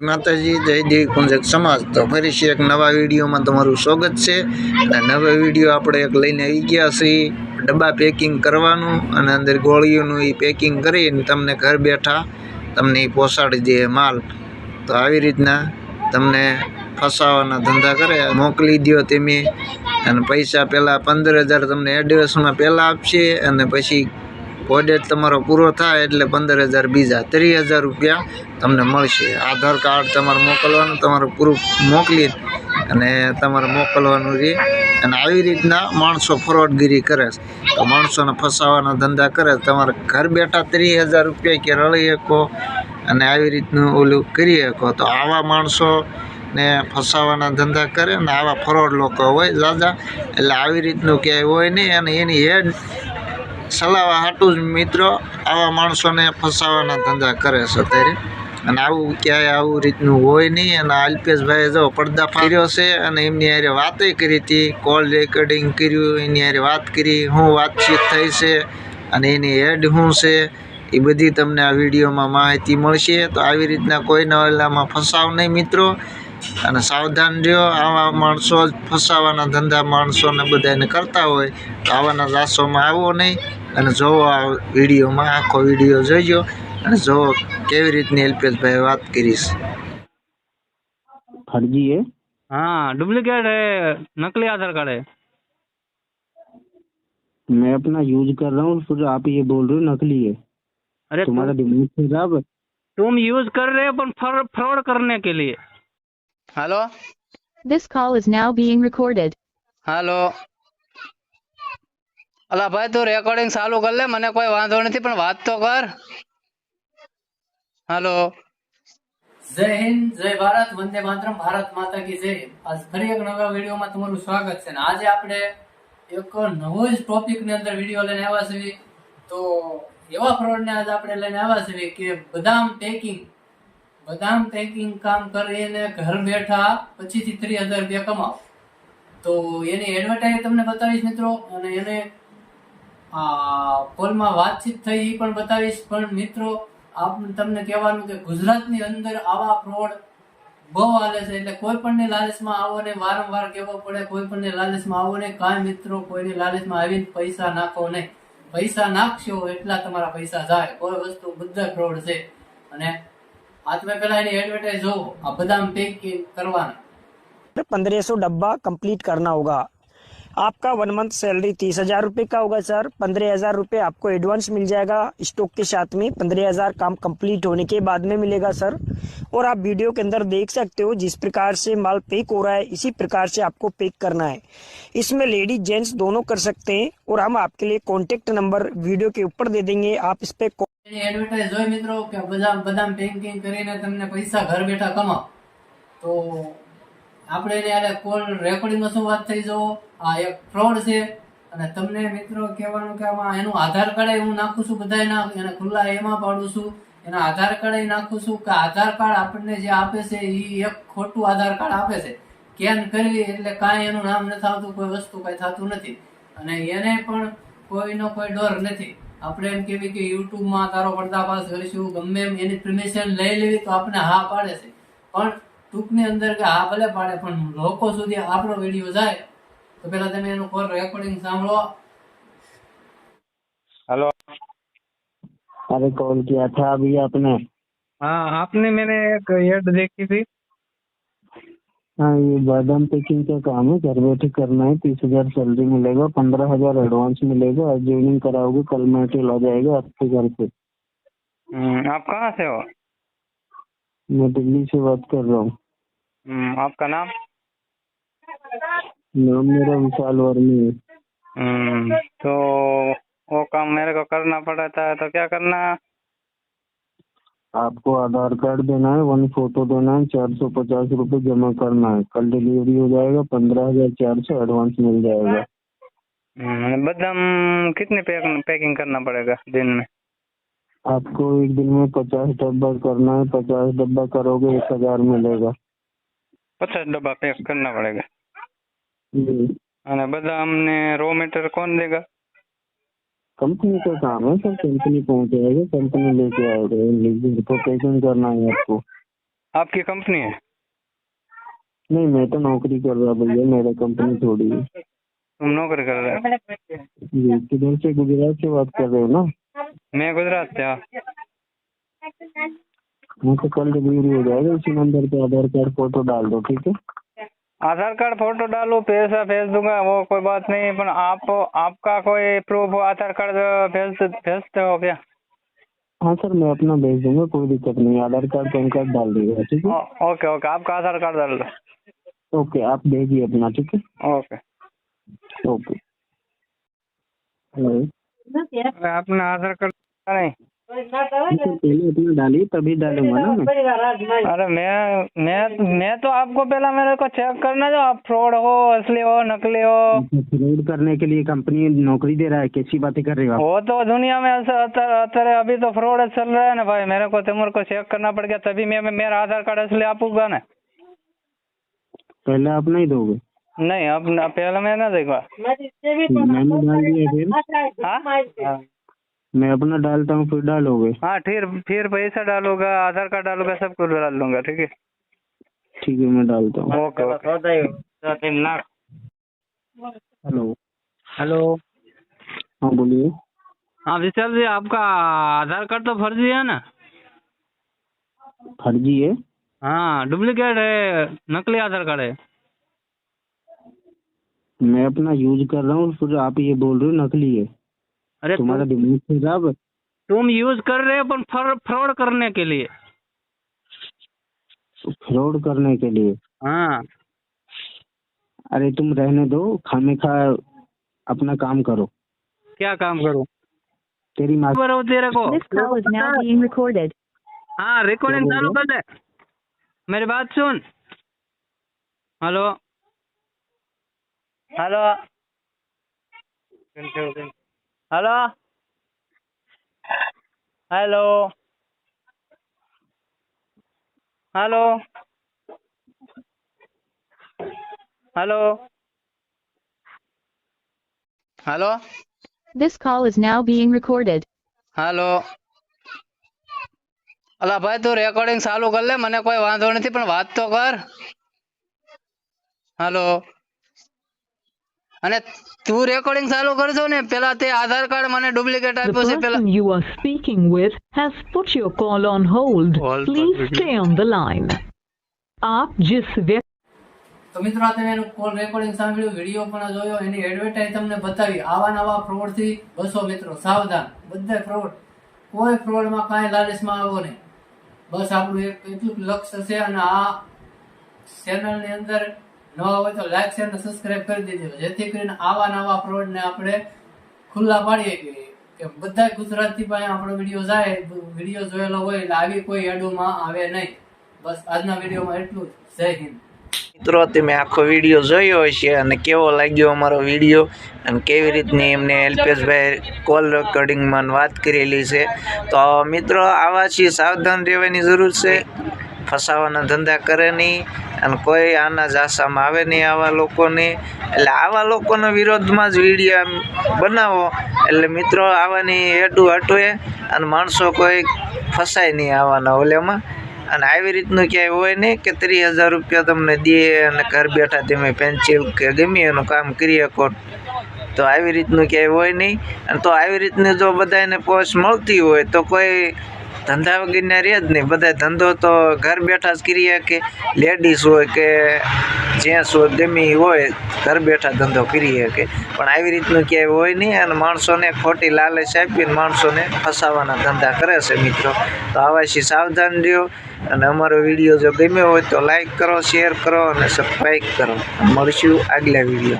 માતાજી, જય દેવી કુંજક સમાજ. તો ફરીથી એક નવા વિડીયોમાં તમારું સ્વાગત છે. અને નવા વીડિયો આપણે એક લઈને આવી ગયા છીએ. ડબ્બા પેકિંગ કરવાનું અને અંદર ગોળીઓનું એ પેકિંગ કરીને તમને ઘર બેઠા તમને એ પહોંચાડી દે માલ. તો આવી રીતના તમને ફસાવાના ધંધા કરે, મોકલી દો તમે. અને પૈસા પહેલાં પંદર હજાર તમને એડ્રેસમાં પહેલાં આપશે અને પછી ઓર્ડર તમારો પૂરો થાય એટલે પંદર હજાર બીજા ત્રીસ હજાર રૂપિયા તમને મળશે. આધાર કાર્ડ તમારે મોકલવાનું, તમારું પ્રૂફ મોકલી અને તમારે મોકલવાનું રહે અને આવી રીતના માણસો ફ્રોડગીરી કરે છે. તો માણસોને ફસાવાના ધંધા કરે તમારે ઘર બેઠા ત્રીસ હજાર રૂપિયા કે રળી શકો અને આવી રીતનું ઓલું કરી શકો. તો આવા માણસો ને ફસાવાના ધંધા કરે ને આવા ફરોડ લોકો હોય દાદા એટલે આવી રીતનું ક્યાંય હોય નહીં અને એની હેડ સલાવા હાટું જ મિત્રો આવા માણસોને ફસાવાના ધંધા કરે છે અત્યારે. અને આવું ક્યાંય આવું રીતનું હોય નહીં. અને અલ્પેશભાઈએ જો પડદા ફાર્યો છે અને એમની હારે વાતે કરી હતી. કોલ રેકોર્ડિંગ કર્યું, એની હારે વાત કરી શું વાતચીત થઈ છે અને એની હેડ શું છે. એ બધી તમને આ વિડીયોમાં માહિતી મળશે. તો આવી રીતના કોઈના ઓલામાં ફસાવ નહીં, મિત્રો. અને સાવધાન રહ્યો આવા માણસો જ ફસાવાના ધંધા માણસોને બધાને કરતા હોય તો આવાના રાસોમાં આવો નહીં અને જોવો આ વિડીયોમાં આખો વિડીયો જોઈજો અને જોવો કેવી રીતની અલ્પેશભાઈ વાત કરીશ फर्जी है हाँ डुप्लीकेट है नकली आधार कार्ड है मैं अपना यूज कर रहा हूँ फिर आप ये बोल रहे हो नकली है अरे तुम्हारा तुम, दिमाग खराब है तुम यूज कर रहे हो पर फ्रॉड करने के लिए હાલો This call is now being recorded. હાલો અલા ભાઈ તું રેકોર્ડિંગ ચાલુ કર લે મને કોઈ વાંધો નથી પણ વાત તો કર. હાલો જય હિન્દ જય ભારત વંદે માતરમ ભારત માતા કી જય. આજ ફરી એક નવા વિડીયોમાં તમારું સ્વાગત છે. અને આજે આપણે એક નવો જ ટોપિકની અંદર વીડિયો લઈને આવ્યા છીએ. તો એવા ફ્રોડ ને આજે આપણે લઈને આવ્યા છીએ કે બદામ પેકિંગ બદામ પેકિંગ કામ કરીને ઘર બેઠા પચીસથી ત્રીસ હજાર રૂપિયા કમાવ. તો એની એડવર્ટાઇઝ તમને બતાવીશ મિત્રો, અને એને કોલમાં વાતચીત થઈ એ પણ બતાવીશ. પણ મિત્રો, આપ તમને કહેવાનું કે ગુજરાતની અંદર આવા ફ્રોડ બહુ હાલે છે, એટલે કોઈ પણની લાલચમાં આવો ને વારંવાર કહેવો પડે, કોઈ પણની લાલચમાં આવો ને કાંઈ મિત્રો કોઈની લાલચમાં આવીને પૈસા નાખો નહીં. પૈસા નાખશો એટલા તમારા પૈસા જાય. કોઈ વસ્તુ બધા ફ્રોડ છે. અને આ તમે પેલા એની એડવર્ટાઇઝ જોવો આ બદામ પેકિંગ કરવાના पंद्रह सौ डब्बा कंप्लीट करना होगा आपका वन मंथ सैलरी तीस हजार रुपये का होगा सर पंद्रह हजार रुपये आपको एडवांस मिल जाएगा स्टॉक के साथ में पंद्रह हजार काम कंप्लीट होने के बाद में मिलेगा सर और आप वीडियो के अंदर देख सकते हो जिस प्रकार से माल पैक हो रहा है इसी प्रकार से आपको पैक करना है इसमें लेडीज जेंट्स दोनों कर सकते हैं और हम आपके लिए कॉन्टेक्ट नंबर वीडियो के ऊपर दे देंगे आप इस पे એની એડવર્ટાઇઝ જોઈ મિત્રો કે બદામ બદામ પેકિંગ કરીને તમને પૈસા ઘર બેઠા કમાવ તો આપણે એને યારે કોલ રેકોર્ડિંગમાં શું વાત થઈ જવો આ એક ફ્રોડ છે. અને તમને મિત્રો કહેવાનું કે આમાં એનું આધાર કાર્ડ હું નાખું છું બધાયના એને ખુલ્લા એમાં પાડું છું. એના આધાર કાર્ડ નાખું છું કે આધાર કાર્ડ આપણને જે આપે છે એ એક ખોટું આધાર કાર્ડ આપે છે. કેન કરવી એટલે કાંઈ એનું નામ નથી આવતું કોઈ વસ્તુ કાંઈ થતું નથી. અને એને પણ કોઈનો કોઈ ડર નથી. આપણે એમ કેવી કે યુટ્યુબમાં તારો પર્દાફાશ કરીશું, ગમે એમ એની પરમિશન લઈ લેવી તો આપણે હા પાડે છે. પણ ટૂંકની અંદર કે હા ભલે પાડે પણ લોકો સુધી આપણો વિડીયો જાય તો પેલા તમે એનું કોલ રેકોર્ડિંગ સાંભળો हेलो अरे कॉल किया था अभी आपने हाँ आपने मैंने एक एड देखी थी हाँ ये बादाम पैकिंग का काम है घर बैठे करना है तीस हजार सैलरी मिलेगा पंद्रह हजार एडवांस मिलेगा और ज्वाइनिंग कराओगे कल मेटेरियल आ जाएगा आपके घर पे हम्म, आप कहाँ से हो मैं दिल्ली से बात कर रहा हूँ हम्म, आपका नाम? नाम मेरा विशाल वर्मा है। हम्म, तो वो काम मेरे को करना पड़ता है तो क्या करना है? आपको आधार कार्ड देना है वन फ़ोटो देना है चार सौ पचास रूपए जमा करना है। कल डिलीवरी हो जाएगा पंद्रह हज़ार चार सौ एडवांस मिल जाएगा। हम्म, बदाम कितने पैक, पैकिंग करना पड़ेगा दिन में? आपको एक दिन में पचास डब्बा करना है पचास डब्बा करोगे एक हज़ार मिलेगा। पचास ડબ્બા પેક करना पड़ेगा અને बदाम ने रो मीटर कौन देगा कंपनी का काम है सर कंपनी पहुंचाएगा कंपनी लेके आएगा लेकिन प्रोटेक्शन करना है आपको आपकी कंपनी है नहीं मैं तो नौकरी कर रहा भैया मेरा कंपनी थोड़ी है तुम नौकरी कर रहे हो जी किधर से गुजरात से बात कर रहे हो ना मैं गुजरात से हाँ हाँ तो कल डिलीवरी हो जाएगा इसी नंबर पे आधार कार्ड फ़ोटो डाल दो ठीक है? आधार कार्ड फ़ोटो डालो पैसा भेज दूँगा वो कोई बात नहीं पर आप आपका कोई प्रूफ आधार कार्ड भेज भेजते हो क्या? हाँ सर मैं अपना भेज दूँगा कोई दिक्कत नहीं आधार कार्ड पैन कार्ड डाल दीजिएगा ठीक है? ओके ओके आपका आधार कार्ड डाल दो। ओके आप भेजिए अपना ठीक है? ओके। ओके। हेलो। अपना आधार कार्ड नहीं? पहले अपना डालिए तभी डालूँगा ना मैं। अरे मैं मैं मैं तो आपको पहला मेरे को चेक करना जो आप फ्रॉड हो असली हो नकली हो। फ्रॉड करने के लिए कंपनी नौकरी दे रहा है कैसी बातें कर रहे हो वो तो दुनिया में ऐसा अतर अतर अभी तो फ्रॉड चल रहा है ना भाई। मेरे को तुम्हारे को चेक करना पड़ गया तभी मैं मेरा आधार कार्ड असली आपूँगा ना। पहले आप नहीं दोगे? नहीं अब पहले मैं ना देखा। मैंने डाल दिया फिर। हाँ। मैं अपना डालता हूँ फिर डालोगे? हाँ फिर फिर पैसा डालूँगा आधार कार्ड डालूँगा सब कुछ डाल लूँगा ठीक है? ठीक है मैं डालता हूँ। Okay hello. हेलो। हाँ बोलिए। हाँ विशाल जी आपका आधार कार्ड तो फर्जी है ना? फर्जी है? हाँ डुप्लीकेट है नकली आधार कार्ड है। मैं अपना यूज़ कर रहा हूँ फिर आप ये बोल रहे हो नकली है। अरे तुम्हारा तुम, दिमाग खराब तुम यूज़ कर रहे हो पर फ्रॉड करने के लिए। फ्रॉड करने के लिए? हाँ। अरे तुम रहने दो खामे खा अपना काम करो। क्या काम करो? तेरी माँ हो तेरे को. हाँ रिकॉर्डिंग चालू कर दे। मेरी बात सुन। Hello. Hello. Hello. Hello. Hello. Hello. Hello. This call is now being recorded. Hello. અલા ભાઈ તું રેકોર્ડિંગ ચાલુ કર લે મને કોઈ વાંધો નથી પણ વાત તો કર. હલો. અને તું રેકોર્ડિંગ ચાલુ કરજો ને. પેલા તે આધાર કાર્ડ મને ડુપ્લિકેટ આપ્યો છે પેલા you are speaking with has put your call on hold please stay on the line આપ જિસ તો મિત્રો તમે કોલ રેકોર્ડિંગ સાંભળ્યું વીડિયો પણ જોયો એની એડવર્ટાઇઝ તમને બતાવી. આવા નવા ફ્રોડથી બસો મિત્રો. સાવધાન. બધા ફ્રોડ કોઈ ફ્રોડમાં કાંઈ લાલચમાં આવો નહીં. બસ આપણું એક એટલું લક્ષ્ય છે અને આ ચેનલની અંદર નવા હોય તો લાઈક શેર અને સબસ્ક્રાઇબ કરી દેજો. જેથી કરીને આવા નવા ફ્રોડ ને આપણે ખુલ્લા પાડીએ કે કે બધા ગુજરાતી પાસે આપણો વીડિયો જાય, વીડિયો જોયેલો હોય એટલે આવી કોઈ એડોમાં આવે નહીં. બસ આજના વિડીયોમાં એટલું જ. જય હિન્દ. મિત્રો, તમે આખો વીડિયો જોયો હશે અને કેવો લાગ્યો અમારો વીડિયો? અને કેવી રીતની એમને અલ્પેશભાઈ કોલ રેકોર્ડિંગમાં વાત કરેલી છે? તો મિત્રો આવાથી સાવધાન રહેવાની જરૂર છે. ફસાવાના ધંધા કરે નહીં અને કોઈ આના જાસામાં આવે નહીં આવા લોકોને. એટલે આવા લોકોના વિરોધમાં જ વીડિયો બનાવો. એટલે મિત્રો, આવાની હેડું હટવે અને માણસો કોઈ ફસાય નહીં આવવાના ઓલેમાં. અને આવી રીતનું ક્યાંય હોય નહીં કે ત્રીસ હજાર રૂપિયા તમને દે અને ઘર બેઠા તમે પેન્સિલ કે ગમે એનું કામ કરી શકો તો આવી રીતનું ક્યાંય હોય નહીં. અને તો આવી રીતની જો બધાને પોસ્ટ મળતી હોય તો કોઈ ધંધા વગરના રહે જ નહીં. બધા ધંધો તો ઘર બેઠા જ કરી શકે લેડીઝ હોય કે જેન્ટ્સ હોય, ગમી હોય, ઘર બેઠા ધંધો કરી શકે પણ આવી રીતનું ક્યાંય હોય નહીં અને માણસોને ખોટી લાલચ આપીને માણસોને ફસાવાના ધંધા કરે છે મિત્રો. તો આવાથી સાવધાન રહ્યો અને અમારો વીડિયો જો ગમ્યો હોય તો લાઈક કરો શેર કરો અને સબસ્ક્રાઈબ કરો. મળશું આગલા વીડિયો.